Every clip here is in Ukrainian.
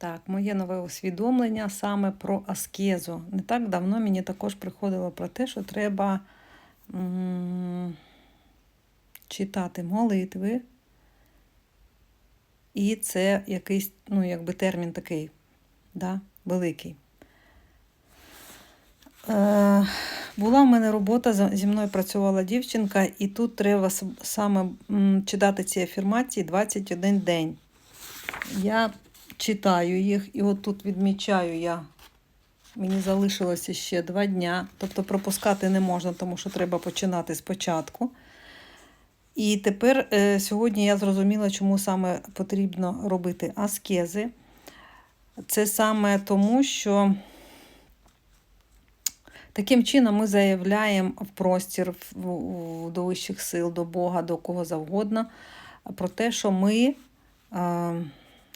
Так, моє нове усвідомлення саме про аскезу. Не так давно мені також приходило про те, що треба читати молитви. І це якийсь, ну, якби термін такий, да, великий. Е, була в мене робота, зі мною працювала дівчинка, і тут треба саме читати ці афірмації 21 день. Я читаю їх, і от тут відмічаю я. Мені залишилося ще два дня. Тобто пропускати не можна, тому що треба починати спочатку. І тепер е, сьогодні я зрозуміла, чому саме потрібно робити аскези. Це саме тому, що таким чином ми заявляємо в простір до вищих сил, до Бога, до кого завгодно, про те, що ми е,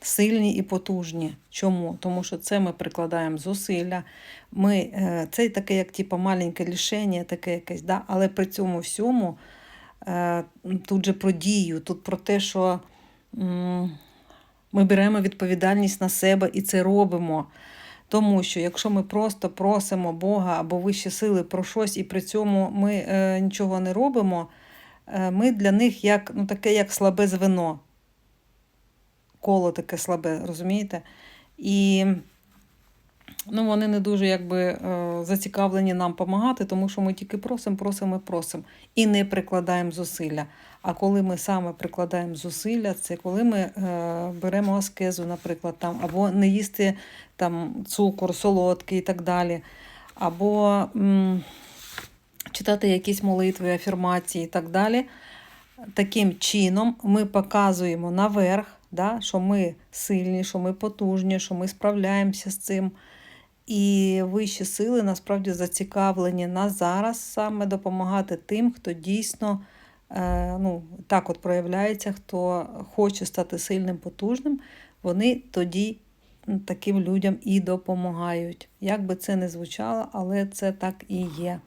сильні і потужні. Чому? Тому що це ми прикладаємо зусилля. Ми, е, це таке, як типу, маленьке лішення, таке якесь, да? але при цьому всьому е, тут же про дію, тут про те, що ми беремо відповідальність на себе і це робимо. Тому що якщо ми просто просимо Бога або вищі сили про щось, і при цьому ми е, нічого не робимо, е, ми для них як, ну, таке, як слабе звено. Коло таке слабе, розумієте? І ну, вони не дуже якби, е, зацікавлені нам допомагати, тому що ми тільки просимо, просимо, просимо і не прикладаємо зусилля. А коли ми саме прикладаємо зусилля, це коли ми е, беремо аскезу, наприклад, там, або не їсти там, цукор, солодкий і так далі, або м, читати якісь молитви, афірмації і так далі. Таким чином ми показуємо наверх, да, що ми сильні, що ми потужні, що ми справляємося з цим. І вищі сили насправді зацікавлені на зараз саме допомагати тим, хто дійсно е, ну, так от проявляється, хто хоче стати сильним, потужним, вони тоді таким людям і допомагають. Як би це не звучало, але це так і є.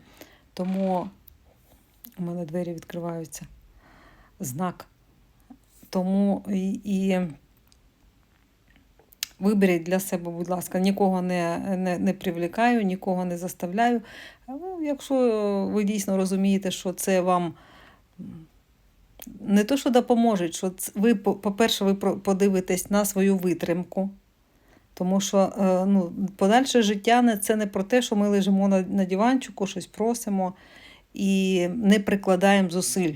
Тому у мене двері відкриваються. Знак. Тому і, і виберіть для себе, будь ласка, нікого не, не, не привлікаю, нікого не заставляю. Ну, якщо ви дійсно розумієте, що це вам не то, що допоможе, що ви, по- по-перше, ви подивитесь на свою витримку. Тому що е, ну, подальше життя це не про те, що ми лежимо на, на диванчику, щось просимо і не прикладаємо зусиль.